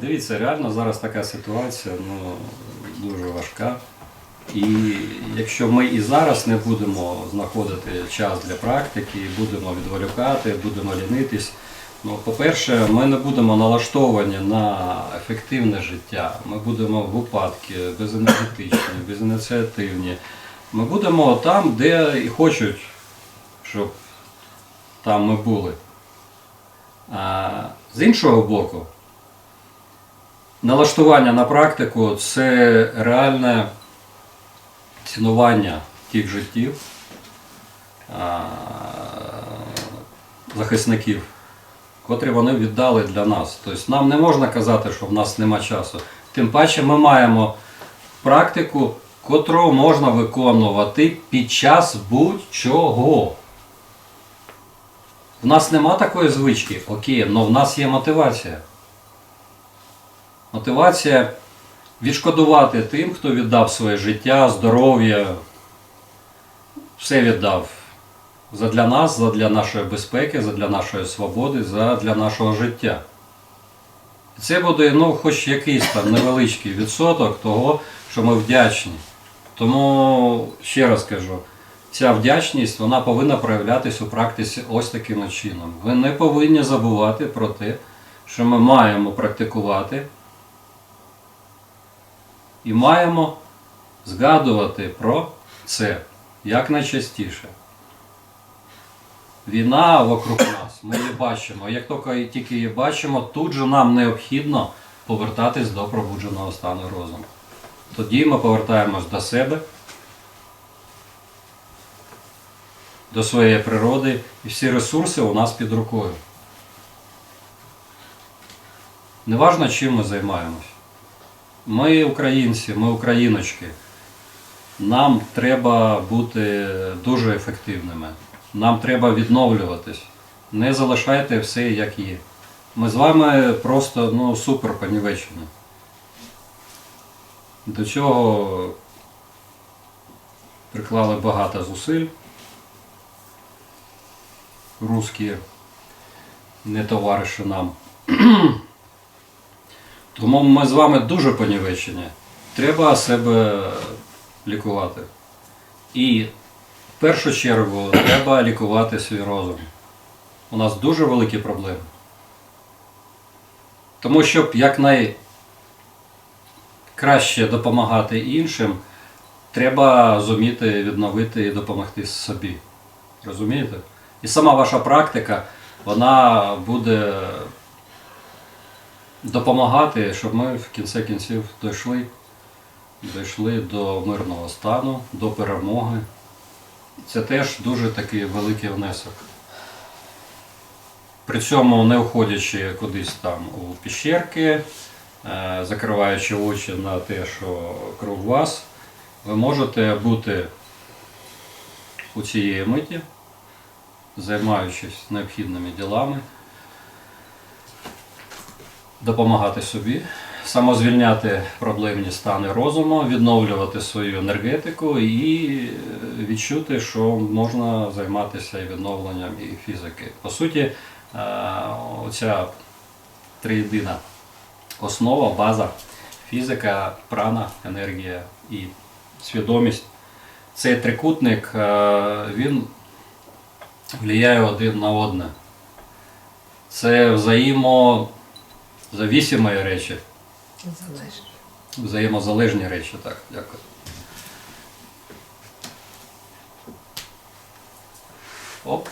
Дивіться, реально зараз така ситуація ну, дуже важка. І якщо ми і зараз не будемо знаходити час для практики, будемо відволікати, будемо лінитись, ну, по-перше, ми не будемо налаштовані на ефективне життя. Ми будемо в упадки, безенергетичні, безініціативні. Ми будемо там, де і хочуть, щоб там ми були. А з іншого боку, налаштування на практику це реальне цінування тих життів захисників, котрі вони віддали для нас. Тобто нам не можна казати, що в нас нема часу. Тим паче ми маємо практику, котру можна виконувати під час будь-чого. В нас нема такої звички, окей, але в нас є мотивація. Мотивація відшкодувати тим, хто віддав своє життя, здоров'я, все віддав задля нас, задля нашої безпеки, задля нашої свободи, задля нашого життя. Це буде ну, хоч якийсь там невеличкий відсоток того, що ми вдячні. Тому ще раз кажу, ця вдячність вона повинна проявлятись у практиці ось таким чином. Ви не повинні забувати про те, що ми маємо практикувати і маємо згадувати про це якнайчастіше. Війна вокруг нас, ми її бачимо. Як тільки- її бачимо, тут же нам необхідно повертатись до пробудженого стану розуму. Тоді ми повертаємось до себе, до своєї природи, і всі ресурси у нас під рукою. Неважно, чим ми займаємось. Ми українці, ми україночки. Нам треба бути дуже ефективними. Нам треба відновлюватись. Не залишайте все як є. Ми з вами просто ну, супер понівечені. До цього приклали багато зусиль. Русські не товариші нам. Тому ми з вами дуже понівечені. Треба себе лікувати. І в першу чергу треба лікувати свій розум. У нас дуже великі проблеми. Тому щоб якнайкраще допомагати іншим, треба зуміти відновити і допомогти собі. Розумієте? І сама ваша практика, вона буде допомагати, щоб ми в кінці кінців дійшли, дійшли до мирного стану, до перемоги. Це теж дуже такий великий внесок. При цьому не уходячи кудись там у піщерки, е, закриваючи очі на те, що круг вас, ви можете бути у цієї миті, займаючись необхідними ділами, допомагати собі, самозвільняти проблемні стани розуму, відновлювати свою енергетику і е, відчути, що можна займатися і відновленням і фізики. По суті, е, оця триєдина основа, база, фізика, прана, енергія і свідомість. Цей трикутник, е, він впливає один на одне. Це взаємозавісимі речі, Залежні. взаємозалежні речі, так, дякую. Оп.